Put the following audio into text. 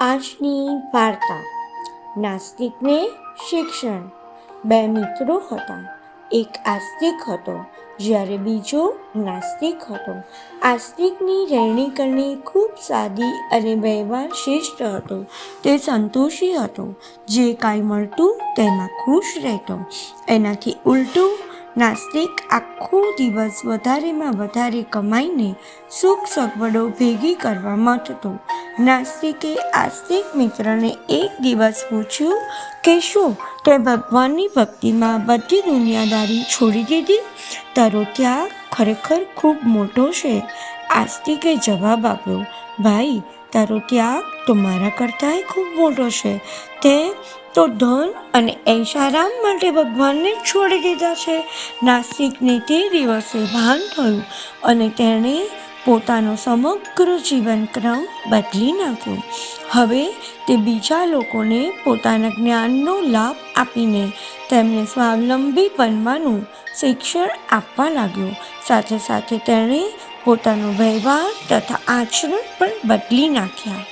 આજની વાર્તા. નાસ્તિકને શિક્ષણ. બે મિત્રો હતા. એક આસ્તિક હતો, જ્યારે બીજો નાસ્તિક હતો. આસ્તિકની રહેણી કરણી ખૂબ સાદી અને વ્યવહાર શ્રેષ્ઠ હતો. તે સંતોષી હતો. જે કાંઈ મળતું તેમાં ખુશ રહેતો. એનાથી ઉલટું, નાસ્તિક આખો દિવસ વધારેમાં વધારે કમાઈને સુખ સગવડો ભેગી કરવા મથતો નાસ્તિકે આસ્તિક મિત્રને એક દિવસ પૂછ્યું કે શું તે ભગવાનની ભક્તિમાં બધી દુનિયાદારી છોડી દીધી? તારો ત્યાગ ખરેખર ખૂબ મોટો છે. આસ્તિકે જવાબ આપ્યો, ભાઈ, તારો ત્યાગ તો મારા કરતાંય ખૂબ મોટો છે. તે તો ધન અને ઐશારામ માટે ભગવાનને છોડી દીધા છે. નાસ્તિકને તે દિવસે ભાન થયું અને તેણે પોતાનો સમગ્ર જીવનક્રમ બદલી નાખ્યો. હવે તે બીજા લોકોને પોતાના જ્ઞાનનો લાભ આપીને તેમને સ્વાવલંબી બનવાનું શિક્ષણ આપવા લાગ્યો. સાથે સાથે તેણે પોતાનો વ્યવહાર તથા આચરણ પણ બદલી નાખ્યા.